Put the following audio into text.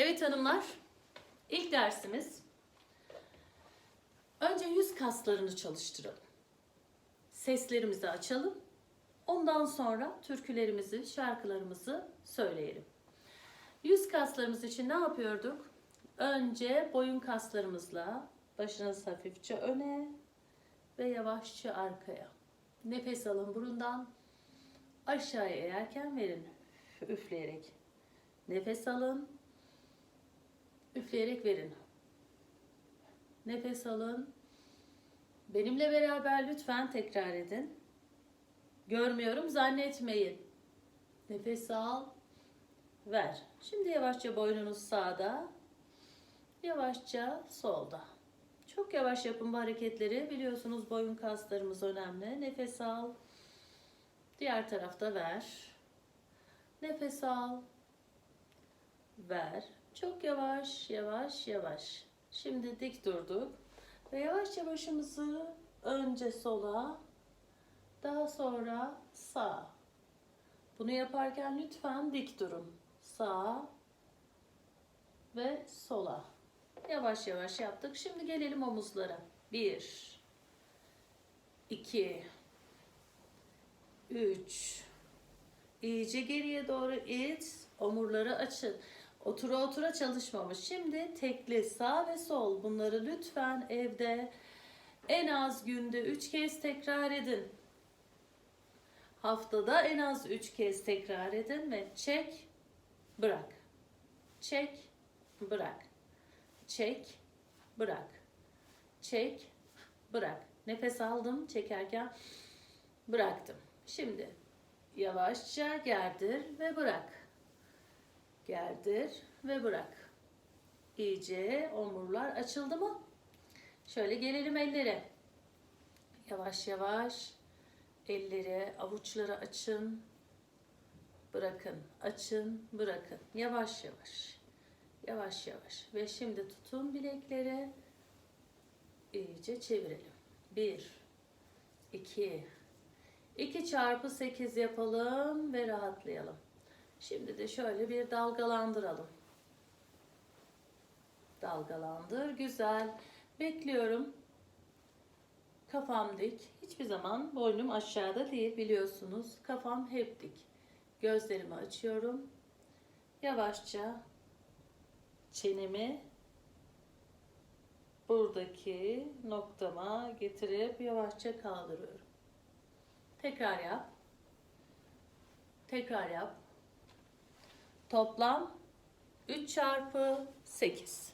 Evet hanımlar, ilk dersimiz önce yüz kaslarını çalıştıralım. Seslerimizi açalım. Ondan sonra türkülerimizi, şarkılarımızı söyleyelim. Yüz kaslarımız için ne yapıyorduk? Önce boyun kaslarımızla başınız hafifçe öne ve yavaşça arkaya. Nefes alın burundan. Aşağıya eğerken verin üfleyerek. Nefes alın. Üfleyerek verin. Nefes alın. Benimle beraber lütfen tekrar edin. Görmüyorum zannetmeyin. Nefes al. Ver. Şimdi yavaşça boynunuz sağda. Yavaşça solda. Çok yavaş yapın bu hareketleri. Biliyorsunuz boyun kaslarımız önemli. Nefes al. Diğer tarafta ver. Nefes al. Ver. Çok yavaş, yavaş, yavaş. Şimdi dik durduk. Ve yavaşça başımızı önce sola, daha sonra sağa. Bunu yaparken lütfen dik durun. Sağa ve sola. Yavaş yavaş yaptık. Şimdi gelelim omuzlara. Bir, iki, üç. İyice geriye doğru it. Omurları açın. Otura otura çalışmamış. Şimdi tekli sağ ve sol. Bunları lütfen evde en az günde 3 kez tekrar edin. Haftada en az 3 kez tekrar edin ve çek, bırak. Çek, bırak. Çek, bırak. Çek, bırak. Nefes aldım çekerken bıraktım. Şimdi yavaşça gerdir ve bırak. Gerdir ve bırak. İyice omurlar açıldı mı? Şöyle gelelim ellere. Yavaş yavaş elleri, avuçları açın. Bırakın, açın, bırakın. Yavaş yavaş. Yavaş yavaş. Ve şimdi tutun bilekleri. İyice çevirelim. Bir, iki, iki çarpı sekiz yapalım ve rahatlayalım. Şimdi de şöyle bir dalgalandıralım. Dalgalandır. Güzel. Bekliyorum. Kafam dik. Hiçbir zaman boynum aşağıda değil biliyorsunuz. Kafam hep dik. Gözlerimi açıyorum. Yavaşça çenemi buradaki noktama getirip yavaşça kaldırıyorum. Tekrar yap. Tekrar yap. Toplam 3 çarpı 8.